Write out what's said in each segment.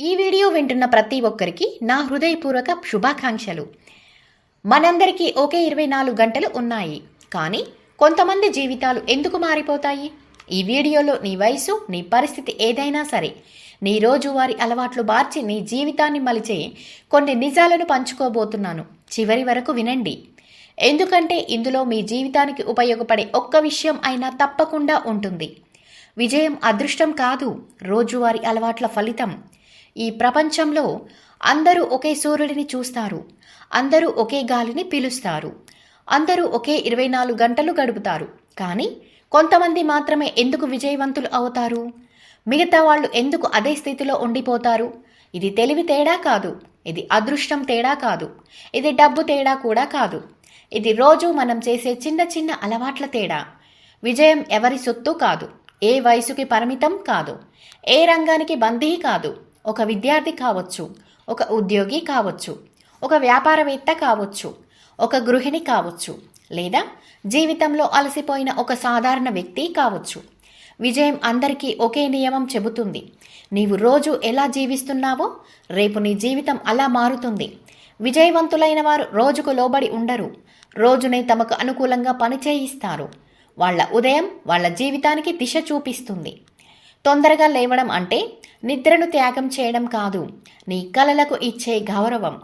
ఈ వీడియో వింటున్న ప్రతి ఒక్కరికి నా హృదయపూర్వక శుభాకాంక్షలు. మనందరికీ ఒకే ఇరవై నాలుగు గంటలు ఉన్నాయి. కానీ కొంతమంది జీవితాలు ఎందుకు మారిపోతాయి? ఈ వీడియోలో నీ వయసు నీ పరిస్థితి ఏదైనా సరే నీ రోజువారి అలవాట్లు మార్చి నీ జీవితాన్ని మలిచే కొన్ని నిజాలను పంచుకోబోతున్నాను. చివరి వరకు వినండి. ఎందుకంటే ఇందులో మీ జీవితానికి ఉపయోగపడే ఒక్క విషయం అయినా తప్పకుండా ఉంటుంది. విజయం అదృష్టం కాదు రోజువారి అలవాట్ల ఫలితం. ఈ ప్రపంచంలో అందరూ ఒకే సూర్యుడిని చూస్తారు అందరూ ఒకే గాలిని పీలుస్తారు అందరూ ఒకే ఇరవై నాలుగు గంటలు గడుపుతారు. కానీ కొంతమంది మాత్రమే ఎందుకు విజయవంతులు అవుతారు? మిగతా వాళ్ళు ఎందుకు అదే స్థితిలో ఉండిపోతారు? ఇది తెలివి తేడా కాదు ఇది అదృష్టం తేడా కాదు ఇది డబ్బు తేడా కూడా కాదు. ఇది రోజు మనం చేసే చిన్న చిన్న అలవాట్ల తేడా. విజయం ఎవరి సొత్తు కాదు ఏ వయసుకి పరిమితం కాదు ఏ రంగానికి బందీ కాదు ఒక విద్యార్థి కావచ్చు ఒక ఉద్యోగి కావచ్చు ఒక వ్యాపారవేత్త కావచ్చు ఒక గృహిణి కావచ్చు లేదా జీవితంలో అలసిపోయిన ఒక సాధారణ వ్యక్తి కావచ్చు. విజయం అందరికీ ఒకే నియమం చెబుతుంది. నీవు రోజు ఎలా జీవిస్తున్నావో రేపు నీ జీవితం అలా మారుతుంది. విజయవంతులైన వారు రోజుకు లోబడి ఉండరు. రోజునే తమకు అనుకూలంగా పనిచేయిస్తారు వాళ్ళ ఉదయం వాళ్ళ జీవితానికి దిశ చూపిస్తుంది. తొందరగా లేవడం అంటే నిద్రను త్యాగం చేయడం కాదు. నీ కలలకు ఇచ్చే గౌరవం.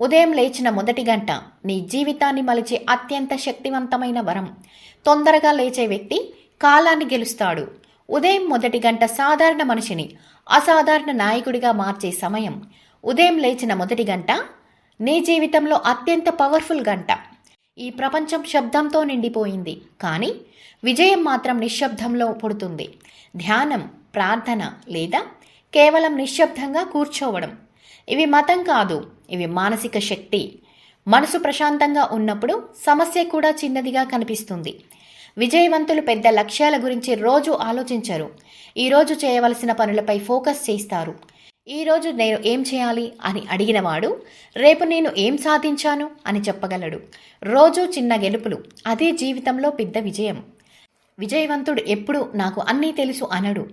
ఉదయం లేచిన మొదటి గంట నీ జీవితాన్ని మలిచే అత్యంత శక్తివంతమైన వరం. తొందరగా లేచే వ్యక్తి కాలాన్ని గెలుస్తాడు. ఉదయం మొదటి గంట సాధారణ మనిషిని అసాధారణ నాయకుడిగా మార్చే సమయం. ఉదయం లేచిన మొదటి గంట నీ జీవితంలో అత్యంత పవర్ఫుల్ గంట. ఈ ప్రపంచం శబ్దంతో నిండిపోయింది. కానీ విజయం మాత్రం నిశ్శబ్దంలో పుడుతుంది. ధ్యానం ప్రార్థన లేదా కేవలం నిశ్శబ్దంగా కూర్చోవడం. ఇవి మతం కాదు ఇవి మానసిక శక్తి. మనసు ప్రశాంతంగా ఉన్నప్పుడు సమస్య కూడా చిన్నదిగా కనిపిస్తుంది. విజయవంతులు పెద్ద లక్ష్యాల గురించి రోజు ఆలోచించరు. ఈరోజు చేయవలసిన పనులపై ఫోకస్ చేస్తారు. ఈరోజు నేను ఏం చేయాలి అని అడిగినవాడు రేపు నేను ఏం సాధించాను? అని చెప్పగలడు. రోజు చిన్న గెలుపులు అదే జీవితంలో పెద్ద విజయం. విజయవంతుడు ఎప్పుడు నాకు అన్నీ తెలుసు అనడు.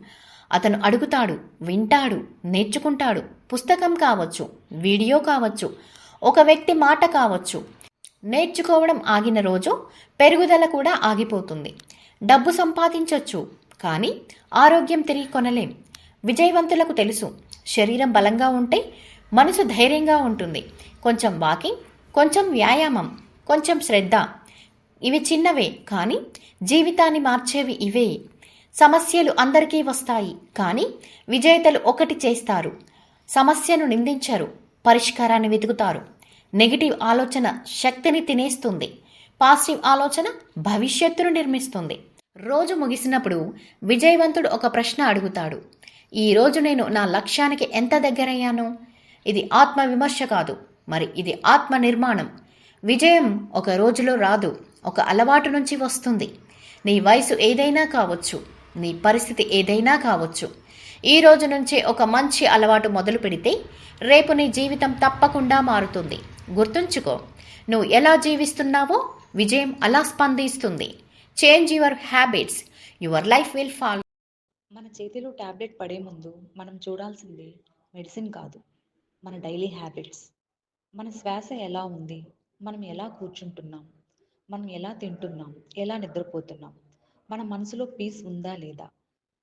అతను అడుగుతాడు వింటాడు నేర్చుకుంటాడు. పుస్తకం కావచ్చు వీడియో కావచ్చు ఒక వ్యక్తి మాట కావచ్చు. నేర్చుకోవడం ఆగిన రోజు పెరుగుదల కూడా ఆగిపోతుంది. డబ్బు సంపాదించవచ్చు కానీ ఆరోగ్యం తిరిగి కొనలేం. విజయవంతులకు తెలుసు శరీరం బలంగా ఉంటే మనసు ధైర్యంగా ఉంటుంది. కొంచెం వాకింగ్ కొంచెం వ్యాయామం కొంచెం శ్రద్ధ. ఇవి చిన్నవే కానీ జీవితాన్ని మార్చేవి ఇవే. సమస్యలు అందరికీ వస్తాయి కానీ విజేతలు ఒకటి చేస్తారు. సమస్యను నిందించరు పరిష్కారాన్ని వెతుకుతారు. నెగిటివ్ ఆలోచన శక్తిని తినేస్తుంది. పాజిటివ్ ఆలోచన భవిష్యత్తును నిర్మిస్తుంది. రోజు ముగిసినప్పుడు విజయవంతుడు ఒక ప్రశ్న అడుగుతాడు. ఈ రోజు నేను నా లక్ష్యానికి ఎంత దగ్గరయ్యాను? ఇది ఆత్మ విమర్శ కాదు మరి ఇది ఆత్మ నిర్మాణం. విజయం ఒక రోజులో రాదు ఒక అలవాటు నుంచి వస్తుంది. నీ వయసు ఏదైనా కావచ్చు. నీ పరిస్థితి ఏదైనా కావచ్చు. ఈ రోజు నుంచే ఒక మంచి అలవాటు మొదలు పెడితే రేపు నీ జీవితం తప్పకుండా మారుతుంది. గుర్తుంచుకో నువ్వు ఎలా జీవిస్తున్నావో విజయం అలా స్పందిస్తుంది. Change your habits your life will follow మన చేతిలో టాబ్లెట్ పడే ముందు మనం చూడాల్సింది మెడిసిన్ కాదు మన డైలీ హ్యాబిట్స్. మన శ్వాస ఎలా ఉంది? మనం ఎలా కూర్చుంటున్నాం? మనం ఎలా తింటున్నాం? ఎలా నిద్రపోతున్నాం? మన మనసులో పీస్ ఉందా లేదా?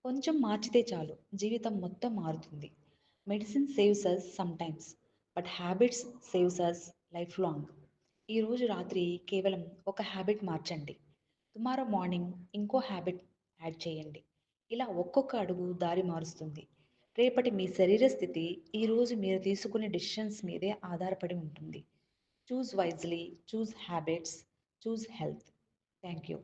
కొంచెం మార్చితే చాలు. జీవితం మొత్తం మారుతుంది. Medicine saves us sometimes but habits saves us life long ఈరోజు రాత్రి కేవలం ఒక హ్యాబిట్ మార్చండి. టుమారో మార్నింగ్ ఇంకో హ్యాబిట్ యాడ్ చేయండి. ఇలా ఒక్కొక్క అడుగు దారి మారుస్తుంది. రేపటి మీ శరీర స్థితి ఈరోజు మీరు తీసుకునే డిసిషన్స్ మీదే ఆధారపడి ఉంటుంది. Choose wisely choose habits choose health thank you